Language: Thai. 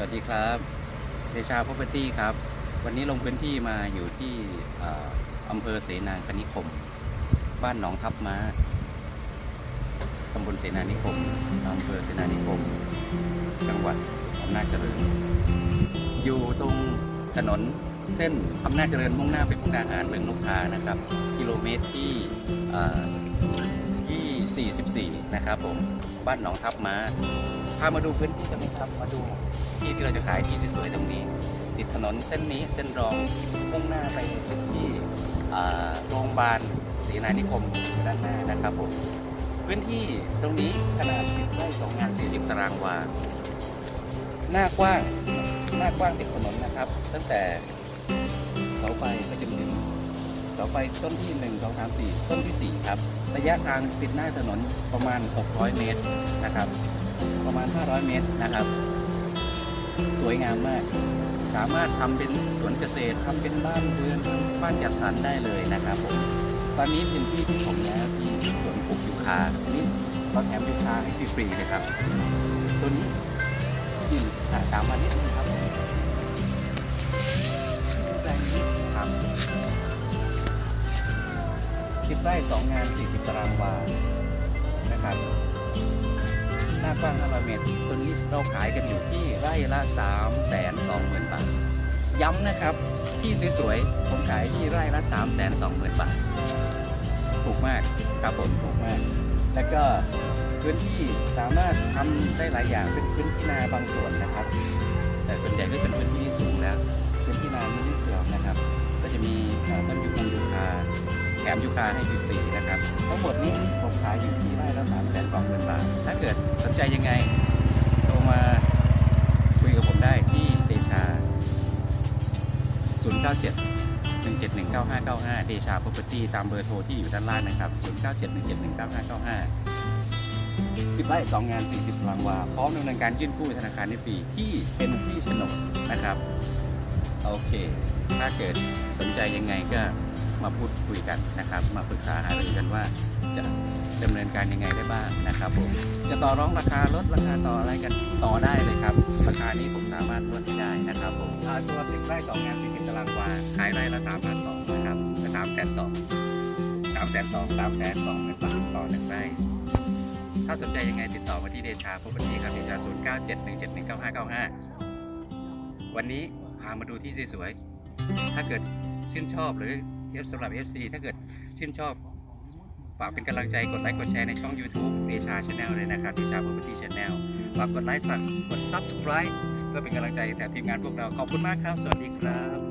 วัสดีครับเดชาพ r o p e r t y ครับ วันนี้ลงพื้นที่มาอยู่ที่อำเภอเสนาคณิคม บ้านหนองทับม้าตำบลเสนานิคมอำเภอเสนานิคม จังหวัดอำนาจเจริญ อยู่ตรงถนนเส้นอำนาจเจริญมุ่งหน้าไปพุกดาหารเมืองลูกค้านะครับ กิโลเมตรที่ที่ 44 นะครับผม บ้านหนองทับม้า พามาดูพื้นที่กันไหมครับมาดูที่ที่เราจะขายที่สวยๆตรงนี้ ติดถนนเส้นนี้เส้นรองมุ่งหน้าไปที่โรงพยาบาลศรีนานิคมด้านหน้านะครับผมพื้นที่ตรงนี้ขนาด10ไร่2งาน 40 ตารางวาหน้ากว้างหน้ากว้างติดถนนนะครับ ตั้งแต่เสาไฟไปจนถึงเสาไฟต้นที่ 1 2 3 4 ต้นที่ 4 ครับ ระยะทางติดหน้าถนนประมาณ 600 เมตรนะครับ ประมาณ 500 เมตรนะครับ สวยงามมาก สามารถทำเป็นสวนเกษตรทำเป็นบ้านเรือนทำบ้านจัดสรรได้เลยนะครับผมตอนนี้เป็นที่ที่ผมแล้วที่สวนปลูกยูคานนี้เราแถมยูคาให้ฟรีๆเลยครับตัวนี้ที่ดินอะตามมานิดนึงครับแปลงนี้ครับสิบไร่สองงานสี่สิบตารางวานะครับ น้ากว้าง500เมตรตัวนี้เราขายกันอยู่ที่ไร่ละ3 2 0 0 0 0 บาท ย้ำนะครับที่สวยๆ ผมขายที่ไร่ละ 3 2 0 0 0 0 บาท ถูกมากครับผมถูกมาก แล้วก็พื้นที่สามารถทำได้หลายอย่างเป็นพื้นที่นาบางส่วนนะครับ แต่ส่วนใหญ่ก็เป็นพื้นที่สูงแล้วพื้นที่นานิดเดียวนะครับ ก็จะมีต้นยูคงยูคาแถมยูคาให้ฟรีนะครับ ทั้งหมดนี้ผมขายอยู่ที่ ละ3 2 0 0 0 0บาท ถ้าเกิดสนใจยังไงโทรมาคุยกับผมได้ที่เดชา 097 1719595 เดชา Property ตามเบอร์โทรที่อยู่ด้านล่างนะครับ 0971719595 10ไร่2งาน 40ตารางวา พร้อมดำเนินการยื่นกู้ธนาคารในฟรีที่เป็นที่โฉนดนะครับ โอเค ถ้าเกิดสนใจยังไงก็มาพูดคุยกันนะครับ มาปรึกษาหารือกันว่าจะ ดำเนินการยังไงได้บ้างนะครับผมจะต่อรองราคาลดราคาต่ออะไรกันต่อได้เลยครับ ราคานี้ผมสามารถลดให้ได้นะครับผมอ่าตัว10ไร่2งาน40ตารางวาขายไร่ละ3 2 0 0 0นะครับ3แสน2 3แสน2 3แสน2หมื่นบาทต่อหนึ่งไร่ถ้าสนใจยังไงติดต่อมาที่เดชาพบกันทีครับเดชา0971719595วันนี้พามาดูที่สวยๆถ้าเกิดชื่นชอบหรือเอฟสำหรับ FC ถ้าเกิดชื่นชอบ ฝากเป็นกำลังใจกดไลค์กดแชร์ในช่อง YouTube เดชาชาแนลเลยนะครับเดชาพบกันทีชาแนลฝากกดไลค์สั่กด Subscribe เพื่อเป็นกำลังใจแต่ทีมงานพวกเราขอบคุณมากครับ สวัสดีครับ